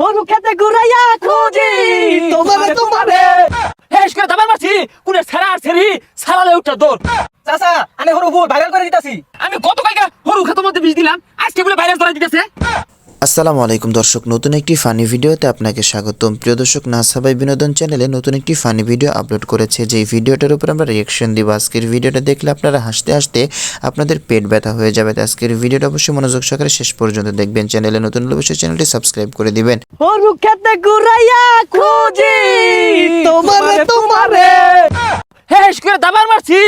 হরু খেতে ঘুরাইয়া খুঁজি। তোমারে তোমারে। হেস করে দাবার মারছি। কোনে ছেড়া আর ছেড়ি সালালে উঠটা দৌড়। চাচা আমি হরু ভুল ভাইরাল করে দিতাছি। আমি গতকালকে হরু খেতের মধ্যে বিষ দিলাম। আজকে বলে ভাইরাল করে দিতেছে। আসসালামু আলাইকুম দর্শক নতুন একটি ফানি ভিডিওতে আপনাকে স্বাগতম। প্রিয় দর্শক নাসাবাই বিনোদন চ্যানেলে নতুন একটি ফানি ভিডিও আপলোড করেছে। যেই ভিডিওটার উপর আমরা রিয়েকশন দিব আজকের ভিডিওটা দেখলে আপনারা হাসতে হাসতে আপনাদের পেট ব্যথা হয়ে যাবে। তাই আজকের ভিডিওটা অবশ্যই মনোযোগ সহকারে শেষ পর্যন্ত দেখবেন। চ্যানেলে নতুন হলে অবশ্যই চ্যানেলটি সাবস্ক্রাইব করে দিবেন। হেস করে দাবার মারছি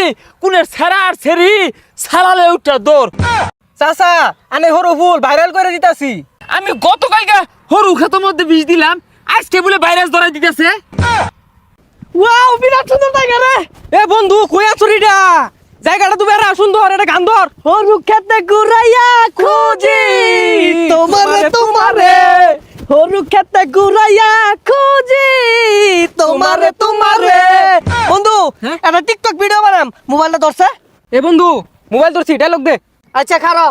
কোনে ছেড়া আর ছেড়ি সালালে উঠটা দৌড়। চাচা আনে হরু ফুল ভাইরাল করে দিতাছি। আমি গত কালকে হরু খেতের মধ্যে বিষ দিলাম আজকে বলে ভাইরাস ধরাই দিতেছে। ওয়াও বিরাট সুন্দর জায়গা রে। এ বন্ধু কই আছো রিডা? জায়গাটা তো বেড়া সুন্দর এটা গান ধর হরু খেতে ঘুরাইয়া খুঁজি তোমারে তোমারে হরু খেতে ঘুরাইয়া খুঁজি তোমারে তোমারে। বন্ধু এটা টিকটক ভিডিও বানাম মোবাইলটা ধরছে? এ বন্ধু মোবাইল ধরছি ডায়লগ দে। আচ্ছা খারো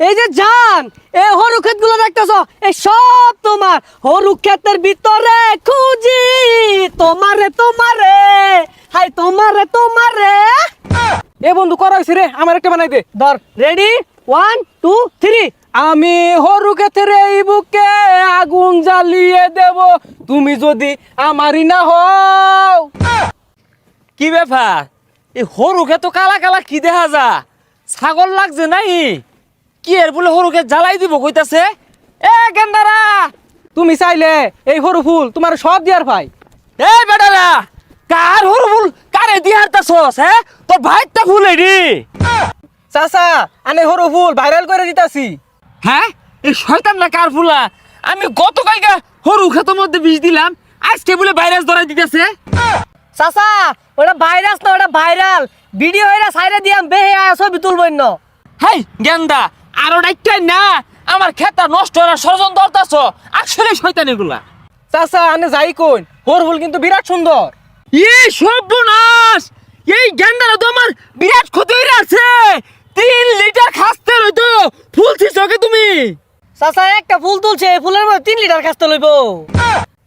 এই যে জান, এই হরু ক্ষেতগুলো দেখতেছ? এই সব তোমার হরু ক্ষেতের ভিতরে, খুঁজি তোমারে তোমারে হাই তোমারে তোমারে। এ বন্ধু, করা হয়েছে রে, আমার একটা বানাই দে। ধর রেডি ওয়ান টু থ্রি আমি হরু ক্ষেতের এই বুকে আগুন জ্বালিয়ে দেব, তুমি যদি আমারই না হও। কি ব্যাপার? এই হরু খেত কালা কালা কি দেখা যা ছাগল লাগছে নাই কি এর বলে হরুকে জ্বালাই দিব কইতাছে? এ গেন্দারা তুমি চাইলে এই হরু ফুল তোমার সব দিয়ার ভাই এ বেটারা কার হরু ফুল কারে দি হারতাছস হ্যাঁ তোর ভাইটা ফুল এডি। চাচা আনে হরু ফুল ভাইরাল করে দিতাছি। হ্যাঁ এই শয়তান না কার ফুলা? আমি গত কালকে হরু খেতের মধ্যে বিষ দিলাম আজকে বলে ভাইরাস ধরাই দিতেছে। চাচা ওটা ভাইরাস না ওটা ভাইরাল ভিডিও হইরা সাইরে দিয়াম বেহে আয়া ছবি তুলবই ন হেই গেন্দা আরও ডাইটাই না আমার খেতা নষ্ট হওয়ার ষড়যন্ত্র ধরতাছ। আসলে শয়তান এগুলা চাচা আনে যাই কোন হরু ফুল কিন্তু বিরাট সুন্দর। এই সর্বনাশ! এই গেন্দারা তো আমার বিরাট ক্ষতি হয়ে আছে তিন লিটার খাসতে রইতো। ফুলছিস ওকে তুমি? চাচা একটা ফুল তুলছে ফুলের মধ্যে তিন লিটার কাস্তে লইব।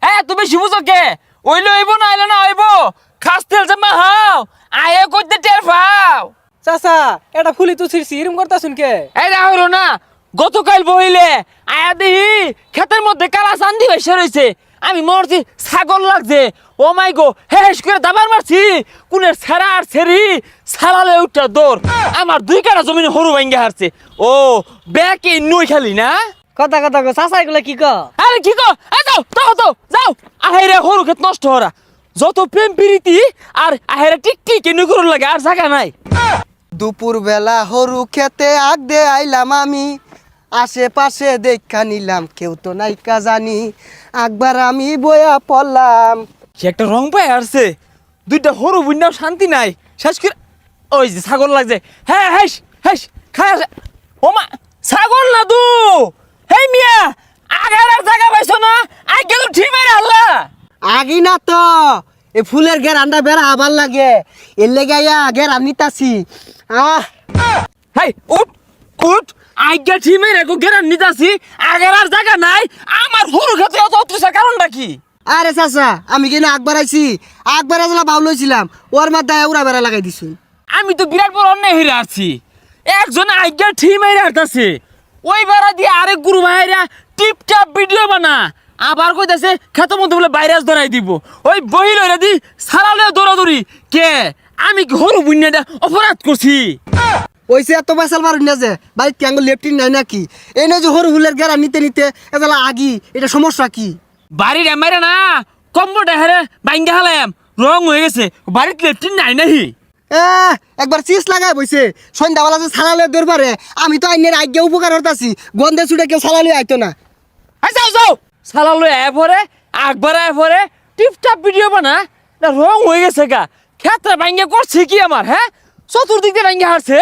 হ্যাঁ তুমি কে? ওই লইব না আইলো না আইব খাসতে যে মা হাও। আয়ে করতে টের পাও। চাচা এটা ফুলি তুলছি এরম করতাছুন কে? এই রাহুল না গতকাল বইলে আয়া দেহি ক্ষেতের মধ্যে কালা চান্দি হয়েছে রয়েছে আমি মরছি ছাগল লাগছে। ও মাই গো হেস করে দাবার মারছি। কুনের ছেড়া আর ছেড়ি সালালে উঠটা দৌড়। আমার দুই কাটা জমিনে হরু ভাঙ্গে হারছে। ও ব্যাকে নই খালি না? কথা কথা গো চাচা এগুলা কি ক আরে কি কো এই যাও যাও যাও যাও। আহেরে হরু ক্ষেত নষ্ট হরা যত প্রেম প্রীতি আর আহেরে টিকটি কেন করুন লাগে আর জায়গা নাই। দুপুর বেলা হরু খেতে আগ দে আইলাম আমি। আশেপাশে দেখা নিলাম কেউ তো নাইকা জানি। একবার আমি বয়া পড়লাম। সে একটা রং পায় আসছে। দুইটা হরু বুন্নাও শান্তি নাই। শেষ করে ওই যে ছাগল লাগছে। হ্যাঁ হেস হেস খায় ওমা ছাগল না দু হেই মিয়া আগের আর জায়গা পাইছো না? আই গেল ঠিক মেরে আল্লাহ। আগি না তো। এ ফুলের গেরান্ডা বেড়া আবার লাগে। এর লেগে গেরাম নিতাছি। আহ! হেই উঠ উঠ। আজ্ঞা গেরান নিতাছি। আগের আর জায়গা নাই। আমার হরু খেতে অত অত্রিসার কারণটা কি? আরে চাচা আমি কেন আকবার আইছি? আকবার আসলে বাউল হয়েছিলাম ওর মাথায় উড়া বেড়া লাগাই দিছি। আমি তো বিরাট বড় অন্যায় হয়ে আসছি একজন আজ্ঞা ঠিক মেরে হাঁটতেছে। ওই বেড়া দিয়ে আরেক গুরু ভাইরা টিপটাপ ভিডিও বানা। আবার কইতাছে খেত মধ্যে বলে ভাইরাস ধরাই দিব। ওই বহিল ওরা দি সারালে দৌড়াদৌড়ি। কে? আমি কি হরু বুনিয়াটা অপরাধ করছি। ওইসে এত পয়সা পারুন না যে বাড়ির ট্যাঙ্গল লেফটিন নাই নাকি? এই না যে হরু ফুলের গেরা নিতে নিতে এগুলা আগি এটা সমস্যা কি? বাড়ির এমারে না কম্বটা হেরে বাইঙ্গা হালাম রং হয়ে গেছে বাড়িতে লেফটিন নাই নাহি। এ একবার চিস লাগাই বইছে সন্ধ্যাবেলা যে সালালে দরবারে আমি তো আইনের আজ্ঞা উপকার হতাছি গন্ধে ছুটে কেউ সালালে আইতো না। আই যাও যাও! সালালো এ পরে আকবার এ পরে টিপটাপ ভিডিও বানা না রং হয়ে গেছে গা। ক্ষেত্রে ভাঙ্গে করছে কি আমার হ্যাঁ? চতুর্দিক দিয়ে ভাঙ্গে হারছে?